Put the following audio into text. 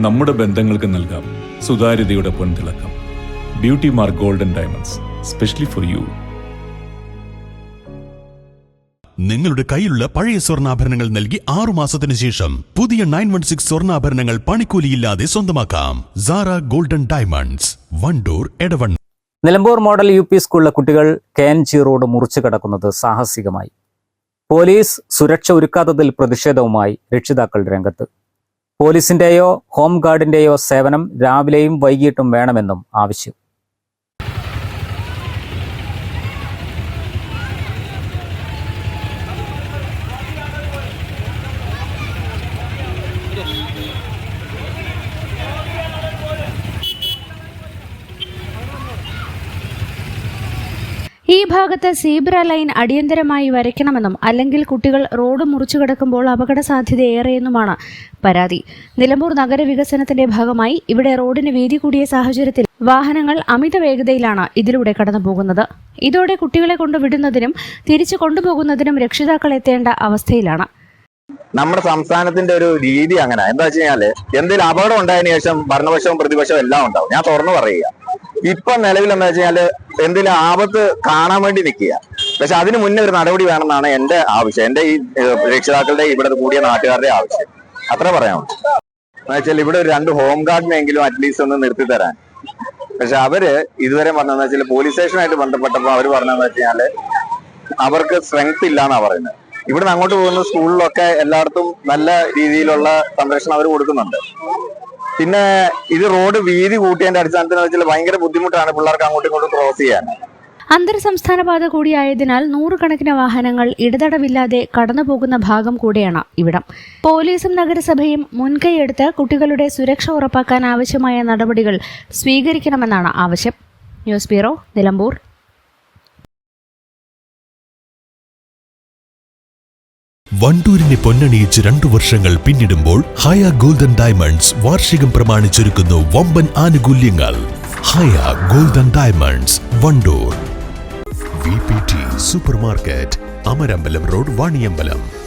നമ്മുടെ ബന്ധങ്ങൾക്ക് നൽകാം സുതാര്യതയുടെ പൊൻതിളക്കം. Beauty mark golden diamonds specially for you നിങ്ങളുടെ കയ്യിലുള്ള പഴയ സ്വർണാഭരണങ്ങൾ നൽകി ആറു മാസത്തിന് ശേഷം പുതിയ നയൻ വൺ സിക്സ് സ്വർണാഭരണങ്ങൾ പണിക്കൂലിയില്ലാതെ സ്വന്തമാക്കാം. Zara golden diamonds Wandoor Edavanna Nilambur model U P സ്കൂളിലെ കുട്ടികൾ കെ എൻ ജി റോഡ് മുറിച്ചു കടക്കുന്നത് സാഹസികമായി. പോലീസ് സുരക്ഷ ഒരുക്കാത്തതിൽ പ്രതിഷേധവുമായി രക്ഷിതാക്കൾ രംഗത്ത്. പോലീസിന്റെയോ ഹോം ഗാർഡിന്റെയോ സേവനം രാവിലെയും വൈകിട്ടും വേണമെന്നും ആവശ്യം. ഈ ഭാഗത്ത് സീബ്ര ലൈൻ അടിയന്തരമായി വരയ്ക്കണമെന്നും അല്ലെങ്കിൽ കുട്ടികൾ റോഡ് മുറിച്ചു കിടക്കുമ്പോൾ അപകട സാധ്യത ഏറെയെന്നുമാണ് പരാതി. നിലമ്പൂർ നഗരവികസനത്തിന്റെ ഭാഗമായി ഇവിടെ റോഡിന് വീതി കൂടിയ സാഹചര്യത്തിൽ വാഹനങ്ങൾ അമിത വേഗതയിലാണ് ഇതിലൂടെ കടന്നു പോകുന്നത് ഇതോടെ കുട്ടികളെ കൊണ്ടുവിടുന്നതിനും തിരിച്ചു കൊണ്ടുപോകുന്നതിനും രക്ഷിതാക്കൾ എത്തേണ്ട അവസ്ഥയിലാണ്. നമ്മുടെ സംസ്ഥാനത്തിന്റെ ഒരു രീതി അങ്ങനെ. എന്താ വെച്ച് കഴിഞ്ഞാൽ എന്തെങ്കിലും അപകടം ഉണ്ടായതിനു ശേഷം ഭരണപക്ഷവും പ്രതിപക്ഷവും എല്ലാം ഉണ്ടാവും. ഞാൻ തുറന്നു പറയുക ഇപ്പൊ നിലവിൽ എന്താ വെച്ച് കഴിഞ്ഞാൽ എന്തെങ്കിലും ആപത്ത് കാണാൻ വേണ്ടി നിൽക്കുക. പക്ഷെ അതിന് മുന്നേ ഒരു നടപടി വേണമെന്നാണ് എന്റെ ആവശ്യം. എന്റെ ഈ രക്ഷിതാക്കളുടെ ഇവിടെ കൂടിയ നാട്ടുകാരുടെ ആവശ്യം. അത്ര പറയാമോ എന്നുവെച്ചാൽ ഇവിടെ ഒരു രണ്ട് ഹോം ഗാർഡിനെങ്കിലും അറ്റ്ലീസ്റ്റ് ഒന്ന് നിർത്തി തരാൻ. പക്ഷെ അവർ ഇതുവരെ പറഞ്ഞതെന്ന് വെച്ചാൽ പോലീസ് സ്റ്റേഷനായിട്ട് ബന്ധപ്പെട്ടപ്പോൾ അവർ പറഞ്ഞതെന്ന് വെച്ച് അവർക്ക് സ്ട്രെങ്ത് ഇല്ലാന്നാ പറയുന്നത്. ഇവിടുന്ന് അങ്ങോട്ട് പോകുന്ന സ്കൂളിലൊക്കെ എല്ലായിടത്തും നല്ല രീതിയിലുള്ള സംരക്ഷണം അവർ കൊടുക്കുന്നുണ്ട്. പിന്നെ ഇത് റോഡ് വീതി കൂട്ടിയതിന്റെ അടിസ്ഥാനത്തിൽ വെച്ചാൽ ഭയങ്കര ബുദ്ധിമുട്ടാണ് പിള്ളേർക്ക് അങ്ങോട്ടും ഇങ്ങോട്ടും ക്രോസ് ചെയ്യാൻ. അന്തർ സംസ്ഥാന പാത കൂടിയായതിനാൽ നൂറുകണക്കിന് വാഹനങ്ങൾ ഇടതടവില്ലാതെ കടന്നു പോകുന്ന ഭാഗം കൂടെയാണ് ഇവിടം. പോലീസും നഗരസഭയും മുൻകൈയെടുത്ത് കുട്ടികളുടെ സുരക്ഷ ഉറപ്പാക്കാൻ ആവശ്യമായ നടപടികൾ സ്വീകരിക്കണമെന്നാണ് ആവശ്യം. News bureau Nilambur. വണ്ടൂരിനെ പൊന്നണിയിച്ച് രണ്ടു വർഷങ്ങൾ പിന്നിടുമ്പോൾ ഹയ ഗോൾഡൻ ഡയമണ്ട്സ് വാർഷികം പ്രമാണിച്ചൊരുക്കുന്നു വമ്പൻ ആനുകൂല്യങ്ങൾ. Haya golden diamonds Wandoor. V P T super market Amarambalam road Vaniyambalam.